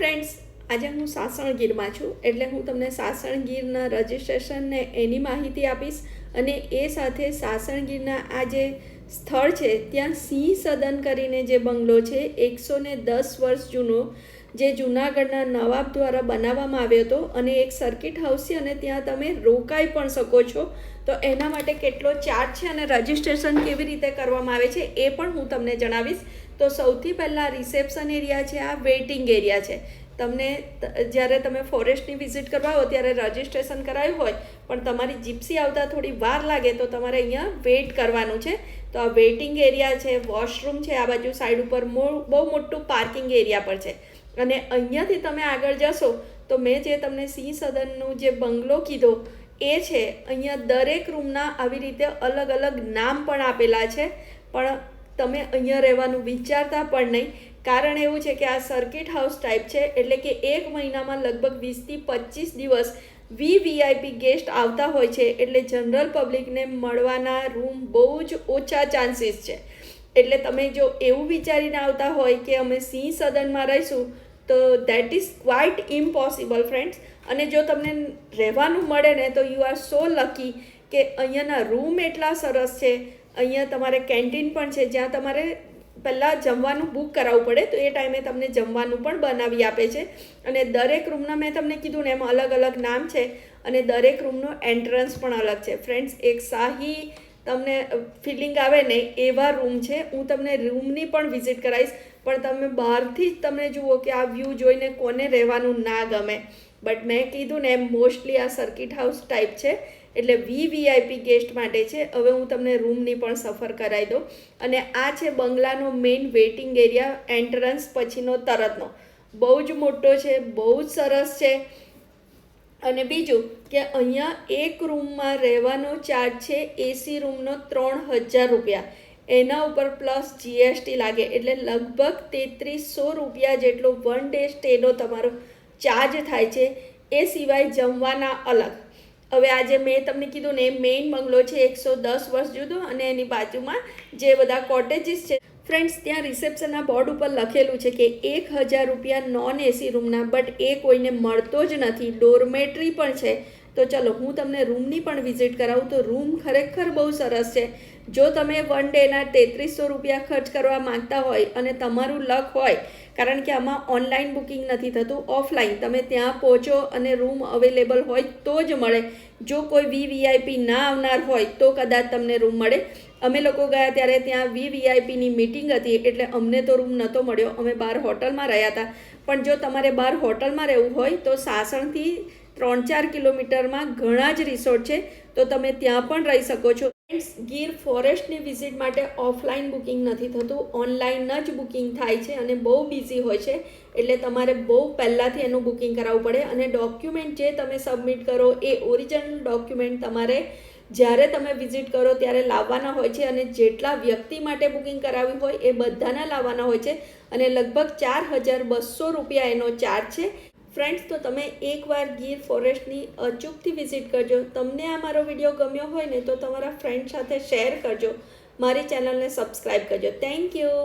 Friends આજે હું સાસણગીરમાં છું, એટલે હું તમને સાસણગીરના રજિસ્ટ્રેશન ને એની માહિતી આપીશ અને એ સાથે સાસણગીરના આ જે સ્થળ છે, ત્યાં સિંહ સદન કરીને જે બંગલો છે, એકસો ને દસ વર્ષ જૂનો જે જૂનાગઢના નવાબ દ્વારા બનાવવામાં આવ્યો હતો અને એક સર્કિટ હાઉસ છે અને ત્યાં તમે રોકાઈ પણ શકો છો. તો એના માટે કેટલો ચાર્જ છે અને રજિસ્ટ્રેશન કેવી રીતે કરવામાં આવે છે એ પણ હું તમને જણાવીશ. તો સૌથી પહેલાં રિસેપ્શન એરિયા છે, આ વેઇટિંગ એરિયા છે. તમને જ્યારે તમે ફોરેસ્ટની વિઝિટ કરવા આવો ત્યારે રજિસ્ટ્રેશન કરાયું હોય, પણ તમારી જીપ્સી આવતા થોડી વાર લાગે તો તમારે અહીંયા વેઇટ કરવાનું છે. તો આ વેઇટિંગ એરિયા છે વોશરૂમ છે, આ બાજુ સાઈડ ઉપર બહુ મોટું પાર્કિંગ એરિયા પર છે. અને અહીંયાથી તમે આગળ જશો, તો મેં જે તમને સિંહ સદનનું જે બંગલો કીધો, એ છે, અહીંયા દરેક રૂમના આવી રીતે અલગ અલગ નામ પણ આપેલા છે, પણ તમે અહીંયા રહેવાનું વિચારતા પણ નહીં. કારણ એવું છે કે આ સર્કિટ હાઉસ ટાઈપ છે, એટલે કે એક મહિનામાં લગભગ વીસથી પચીસ દિવસ વી વીઆઈપી ગેસ્ટ આવતા હોય છે, એટલે જનરલ પબ્લિકને મળવાના રૂમ બહુ જ ઓછા ચાન્સીસ છે. એટલે તમે જો એવું વિચારીને આવતા હોય કે અમે સિંહ સદનમાં રહીશું તો that is quite impossible friends અને જો તમને રહેવાનું મળે ને, તો યુ આર સો લકી કે અહીંયાના રૂમ એટલા સરસ છે. અહીંયા તમારે કેન્ટીન પણ છે. જ્યાં તમારે પહેલાં જમવાનું બુક કરાવવું પડે, તો એ ટાઈમે તમને જમવાનું પણ બનાવી આપે છે. અને દરેક રૂમના મેં તમને કીધું ને, એમ અલગ અલગ નામ છે. અને દરેક રૂમનો એન્ટ્રન્સ પણ અલગ છે. ફ્રેન્ડ્સ એક શાહી તમને ફિલિંગ આવે ને, એવા રૂમ છે. હું તમને રૂમની પણ વિઝિટ કરાવીશ. પણ તમે બહારથી જ તમને જુઓ કે આ વ્યૂ જોઈને કોને રહેવાનું ના ગમે. બટ મેં કીધું ને એમ મોસ્ટલી આ સર્કિટ હાઉસ ટાઈપ છે, એટલે વી વીઆઈપી ગેસ્ટ માટે છે. હવે હું તમને રૂમની પણ સફર કરાવી દઉં. અને આ છે બંગલાનો મેઇન વેઇટિંગ એરિયા એન્ટ્રન્સ પછીનો તરતનો. બહુ જ મોટો છે, બહુ જ સરસ છે. અને બીજું કે અહીંયા એક રૂમમાં રહેવાનો ચાર્જ છે એસી રૂમનો ત્રણ હજાર રૂપિયા. એના ઉપર પ્લસ જીએસટી લાગે એટલે લગભગ તેત્રીસો રૂપિયા જેટલો વન ડે સ્ટેનો તમારો ચાર્જ થાય છે. એ સિવાય જમવાના અલગ. હવે આજે મેં તમને કીધું ને મેઇન બંગલો છે એકસો દસ વર્ષ જુદો અને એની બાજુમાં જે બધા કોટેજીસ છે. ફ્રેન્ડ્સ ત્યાં રિસેપ્શનના બોર્ડ ઉપર લખેલું છે કે એક હજાર રૂપિયા નોન એસી રૂમના બટ એ કોઈને મળતો જ નથી. ડોરમેટ્રી પણ છે. તો ચલો, હું તમને રૂમની પણ વિઝિટ કરાવું. તો રૂમ ખરેખર બહુ સરસ છે. જો તમે વન ડેના તેત્રીસો રૂપિયા ખર્ચ કરવા માંગતા હોય અને તમારું લક હોય, કારણ કે આમાં ઓનલાઈન બુકિંગ નથી થતું, ઓફલાઈન. તમે ત્યાં પહોંચો અને રૂમ અવેલેબલ હોય તો જ મળે. જો કોઈ વી વીઆઈપી ના આવનાર હોય તો કદાચ તમને રૂમ મળે. અમે લોકો ગયા ત્યારે ત્યાં વી વીઆઈપીની મિટિંગ હતી, એટલે અમને તો રૂમ નહોતો મળ્યો. અમે બહાર હોટલમાં રહ્યા હતા. પણ જો તમારે બહાર હોટલમાં રહેવું હોય તો સાસણથી ત્રણ ચાર કિલોમીટરમાં ઘણા જ રિસોર્ટ છે, તો તમે ત્યાં પણ રહી શકો છો. ફ્રેન્ડ્સ ગીર ફોરેસ્ટની વિઝિટ માટે ઓફલાઈન બુકિંગ નથી થતું, ઓનલાઈન જ બુકિંગ થાય છે અને બહુ બિઝી હોય છે, એટલે તમારે બહુ પહેલાંથી એનું બુકિંગ કરાવવું પડે અને ડોક્યુમેન્ટ જે તમે સબમિટ કરો એ ઓરિજિનલ ડોક્યુમેન્ટ તમારે જ્યારે તમે વિઝિટ કરો ત્યારે લાવવાના હોય છે અને જેટલા વ્યક્તિ માટે બુકિંગ કરાવ્યું હોય એ બધાના લાવવાના હોય છે અને લગભગ ચાર હજાર બસો રૂપિયા એનો ચાર્જ છે. ફ્રેન્ડ્સ તો તમે એકવાર ગીર ફોરેસ્ટની અચૂકથી વિઝિટ કરજો. તમને આ મારો વીડિયો ગમ્યો હોય ને, તો તમારા ફ્રેન્ડ સાથે શેર કરજો. મારી ચેનલને સબસ્ક્રાઈબ કરજો. Thank you